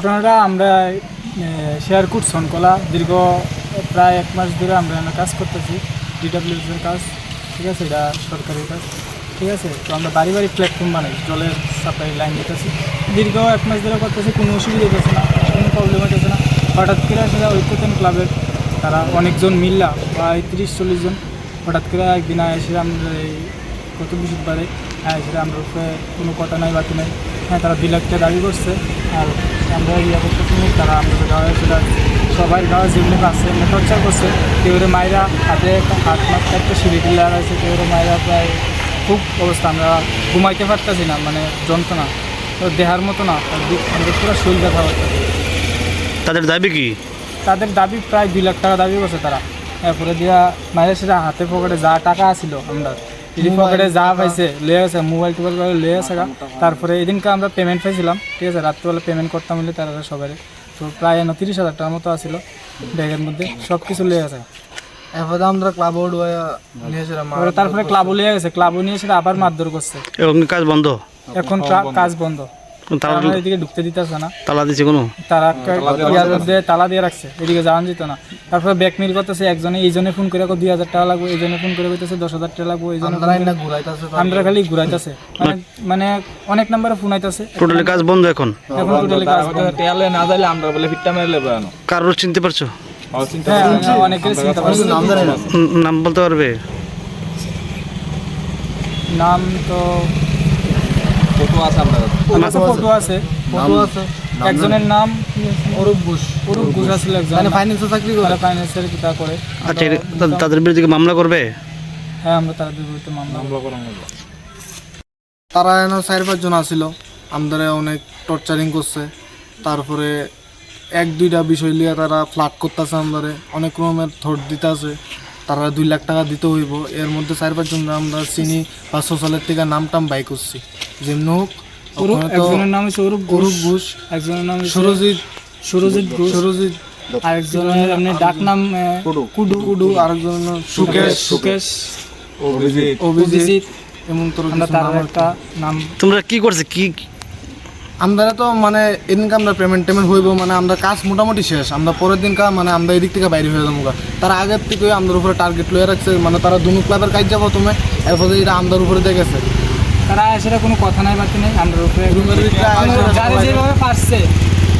ঘটনাটা আমরা শেয়ার শেয়ারকুট সনকলা। দীর্ঘ প্রায় এক মাস ধরে আমরা কাজ করতেছি ডিডাব্লিউএসের কাজ। ঠিক আছে, এটা সরকারি কাজ। ঠিক আছে, তো আমরা বাড়ি বাড়ি প্ল্যাটফর্ম বানাই, জলের সাপ্লাই লাইন দিতেছি। দীর্ঘ এক মাস ধরে করতেছি, কোনো অসুবিধা হতেছে না, কোনো প্রবলেম হতেছে না। হঠাৎ করে সেটা ঐক্যতন ক্লাবের তারা অনেকজন মিল্লা, প্রায় তিরিশ, চল্লিশ জন। হঠাৎ করে একদিন এসে আমরা এই বৃহস্পতিবারে হ্যাঁ সেটা আমরা কোনো কথা নাই, বাকি নাই। হ্যাঁ তারা টাকা দাবি করছে। আর আমরা ইয়া করতেছি তারা আমাদের গাঁয়ে সেটা সবাই গাঁয়ে যেগুলো আছে এমনি টর্চার করছে। কেউ মায়েরা হাতে হাত মাত্র একটা সিঁড়ি টিলার আছে কেউ মায়েরা প্রায় খুব অবস্থা। আমরা ঘুমাইতে পারতেছি না মানে যন্ত্রণা। তো দেহার মতো না আমাদের পুরো শরীর ব্যথা হচ্ছে তাদের দাবি কি? তাদের দাবি প্রায় দুই লাখ টাকা দাবি করছে তারা। এরপরে দিয়া মায়ের সেটা হাতে পকেটে যা টাকা আছিল আমরা এদিন পকেটে যা পাইছে লয়ে আছে মোবাইল টোবাইল করে লয়ে আছে। তারপরে এদিনকে আমরা পেমেন্ট পাইছিলাম ঠিক আছে রাত্রিবেলা পেমেন্ট করতাম বলে তারা সবাই তো প্রায় এনে তিরিশ হাজার টাকার মতো আছিল ব্যাগের মধ্যে সব কিছু লয়ে আছে এরপরে আমরা ক্লাব তারপরে ক্লাবও লিয়ে গেছে ক্লাবও নিয়ে সেটা আবার মারধর করছে। কাজ বন্ধ? এখন কাজ বন্ধ। এদিকে ঢুকতে দিতেছে না। তালা দিচ্ছে কোনো? তারা ইয়ার মধ্যে তালা দিয়ে রাখছে এদিকে যাওয়া যেত না। তারপরে ব্যাক মিল করতেছে একজনে এই জনে ফোন করে দুই হাজার টাকা লাগবে এই জনে ফোন করে কইতেছে দশ হাজার টাকা লাগবে এই জন্য আমরা খালি ঘুরাইতেছে। মানে মানে অনেক নাম্বারে ফোন আইতাছে। টোটালি কাজ বন্ধ এখন। এখন টোটালি কাজ বন্ধ। টেয়ালে না যাইলে আমরা বলে ফিটটা মেরে লেবে কারোর চিনতে পারছ? হ্যাঁ অনেকের চিন্তা পারছি। নাম জানি না। উম, নাম বলতে পারবে? নাম তো ফটো আছে আপনার ফটো আছে। ফটো আছে। একজনের নাম অরূপ ঘোষ। অরূপ ঘোষ আছিল একজন। মানে ফাইন্যান্সে চাকরি করে ফাইন্যান্সের কিতা করে আচ্ছা তাদের বিরুদ্ধে কি মামলা করবে? হ্যাঁ আমরা তাদের বিরুদ্ধে মামলা তারা এনে চার পাঁচজন আসিল আমাদের অনেক টর্চারিং করছে। তারপরে এক দুইটা বিষয় লিয়ে তারা ফ্লাট করতেছে আমাদের। অনেক রকমের থট দিতেছে। তারা দুই লাখ টাকা দিতে হইব। এর মধ্যে চার পাঁচজন আমরা চিনি বা সোশ্যালের থেকে নাম টাম বাই করছি। যেমনি হোক একজনের নাম হচ্ছে অরূপ ঘোষ অরূপ ঘোষ একজনের নাম সুরজিৎ সুরজিৎ ঘোষ সুরজিৎ আরেকজনের আপনি ডাক নাম কুডু কুডু সুকেশ সুকেশ অভিজিৎ অভিজিৎ এমন তোর একটা নাম। তোমরা কি করছে? কি আমরা তো মানে এদিনকে আমরা পেমেন্ট টেমেন্ট হইব মানে আমরা কাজ মোটামুটি শেষ। আমরা পরের দিনকা মানে আমরা এদিক থেকে বাইরে হয়ে যাব। তারা আগের থেকে আমাদের উপরে টার্গেট লয়ে রাখছে মানে তারা দুনু ক্লাবের কাজ যাব তুমি এরপরে এটা আমাদের উপরে দিয়ে গেছে। তারা সেটা কোনো কথা নাই বাকি নেই আমরা উপরে যারা যেভাবে পারছে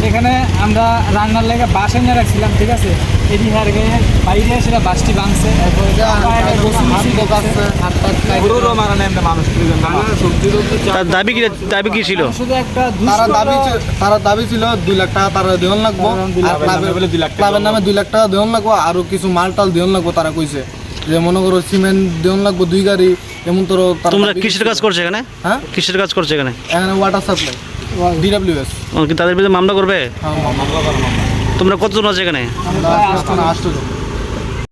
এখানে আমরা রান্নার লেগে বাস এনে রাখছিলাম ঠিক আছে? এদিকে আর গিয়ে বাইরে সেটা বাসটি ভাঙছে টবজি তার দাবি কি দাবি কি ছিল? শুধু তারা দাবি তারা দাবি ছিল দুই লাখ টাকা তারা দেওয়ান লাগবো দুই লাখ আর বলে দুই লাখ ক্লাবের নামে দুই লাখ টাকা দেওয়ান লাগবো আরও কিছু মাল টাল দেওয়ান লাগবো তারা কইছে। যে মনে করো সিমেন্ট দেওয়ান লাগবে দুই গাড়ি এমন তোর তোমরা কৃষির কিসের কাজ করছ এখানে? হ্যাঁ? কিসের কাজ করছ এখানে? এখানে ওয়াটার সাপ্লাই ডিডাব্লিউএস কি তাদের বিরুদ্ধে মামলা করবে? হ্যাঁ তোমরা কতজন আছে এখানে? আমরা